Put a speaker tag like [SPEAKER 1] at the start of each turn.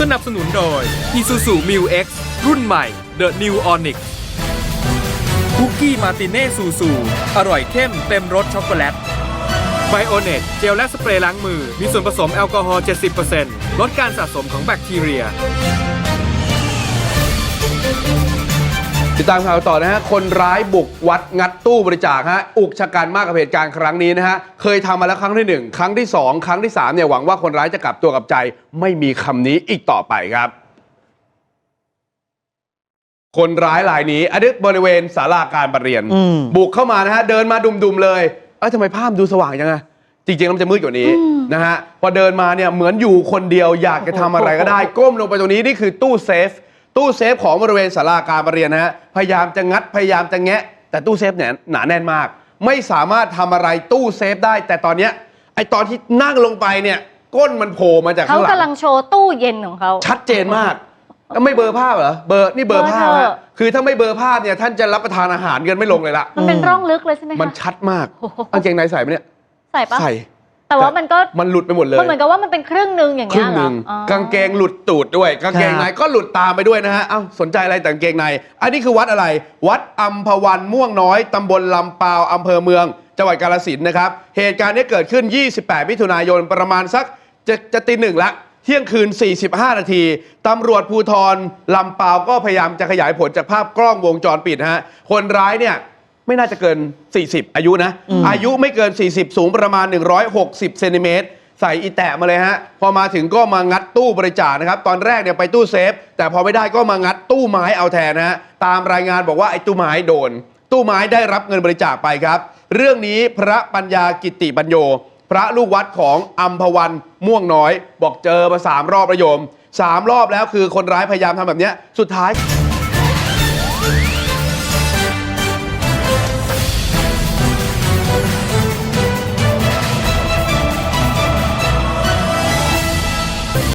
[SPEAKER 1] สนับสนุนโดย Isuzu Mu X รุ่นใหม่ The New Onyx คุกกี้มาติเน่ซูซู อร่อยเข้มเต็มรสช็อกโกแลตไบโอเนตเจลและสเปรย์ล้างมือ มีส่วนผสมแอลกอฮอล์ 70%ลดการสะสมของแบคทีเรีย
[SPEAKER 2] ติดตามข่าวต่อนะฮะ คนร้ายบุกวัดงัดตู้บริจาคฮะ อุกชะกันมากกับเหตุการณ์ครั้งนี้นะฮะ เคยทำมาแล้วครั้งที่หนึ่งครั้งที่สองครั้งที่สามเนี่ยหวังว่าคนร้ายจะกลับตัวกลับใจ ไม่มีคำนี้อีกต่อไปครับ คนร้ายรายนี้อันนี้บริเวณศาลาการประเรียน
[SPEAKER 3] อืม
[SPEAKER 2] บุกเข้ามานะฮะ เดินมาดุมๆเลยเอ้ยทำไมภาพดูสว่างจังอะจริงๆแล้วมันจะมืดกว่านี้นะฮะพอเดินมาเนี่ยเหมือนอยู่คนเดียวอยากจะทำอะไรก็ได้ ก้มลงไปตรงนี้นี่คือตู้เซฟ ตู้เซฟของบริเวณศาลาการประเรียนนะฮะพยายามจะงัดพยายามจะแงะ แต่ตู้เซฟเนี่ยหนาแน่นมาก ไม่สามารถทำอะไรตู้เซฟได้ แต่ตอนเนี้ยไอตอนที่นั่งลงไปเนี่ยก้นมันโผล่มาจาก
[SPEAKER 4] เขา
[SPEAKER 2] ข้างหลั
[SPEAKER 4] กำลั
[SPEAKER 2] ง
[SPEAKER 4] งโชว์ตู้เย็นของเขา
[SPEAKER 2] ชัดเจนมากแล้วไม่เบลอร์ภาพเหรอเบลอร์นี่เบลอร์ภาพ
[SPEAKER 4] เบลอเถ
[SPEAKER 2] ฮะ
[SPEAKER 4] อะ
[SPEAKER 2] คือถ้าไม่เบลอร์ภาพเนี่ยท่านจะรับประทานอาหารกันไม่ลงเลยละ
[SPEAKER 4] มันเป็นร่องลึกเลยใช่ไหมคะ
[SPEAKER 2] มันชัดมาก
[SPEAKER 4] โอ้โห
[SPEAKER 2] กางเกงในใส่ไหมเนี่ย
[SPEAKER 4] ใส่ปะ
[SPEAKER 2] ใส่
[SPEAKER 4] แต่ว่ามันก็
[SPEAKER 2] มันหลุดไปหมดเลย
[SPEAKER 4] มันเหมือนกับว่ามันเป็นครึ่งหนึ่งอย่าง
[SPEAKER 2] ครึ่
[SPEAKER 4] เงี้
[SPEAKER 2] ง
[SPEAKER 4] ย
[SPEAKER 2] ห
[SPEAKER 4] เหรอ
[SPEAKER 2] นึ่ง
[SPEAKER 4] อ๋อกา
[SPEAKER 2] งเกงหลุดตูดด้วยกางเกงในก็หลุดตามไปด้วยนะฮะเอ้าสนใจอะไรแต่กางเกงใน อันนี้คือวัดอะไร วัดอัมพวันม่วงน้อยตำบลลำปาวอำเภอเมืองจังหวัดกาฬสินธุ์นะครับ เหตุการณ์นี้เกิดขึ้น 28 มิถุนายนประมาณสักจะจะตีหนึ่งละ เที่ยงคืน 45 นาที ตำรวจภูธรลำปาวก็พยายามจะขยายผลจากภาพกล้องวงจรปิดฮะ คนร้ายเนี่ย ไม่น่าจะเกิน 40 อายุนะ อายุไม่เกิน 40 สูงประมาณ 160เซนติเมตรใส่อีแตะมาเลยฮะ พอมาถึงก็มางัดตู้บริจาคนะครับ ตอนแรกเนี่ยไปตู้เซฟ แต่พอไม่ได้ก็มางัดตู้ไม้เอาแทนนะฮะ ตามรายงานบอกว่าไอ้ตู้ไม้โดน ตู้ไม้ได้รับเงินบริจาคไปครับ เรื่องนี้พระปัญญากิติปัญโย พระลูกวัดของอัมพวันม่วงน้อย บอกเจอมาสามรอบประโยมสามรอบแล้วคือคนร้ายพยายามทำแบบเนี้ยสุดท้าย